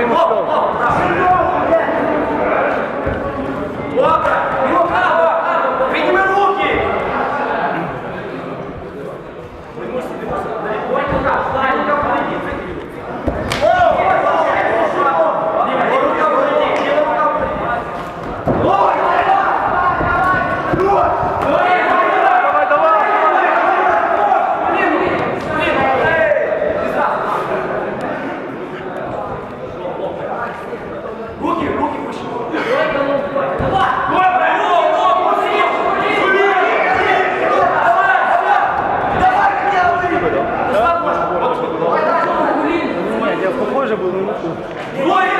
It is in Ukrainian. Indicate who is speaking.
Speaker 1: йому слово.
Speaker 2: Підніми руки! Не можете.
Speaker 1: Hoje eu vou no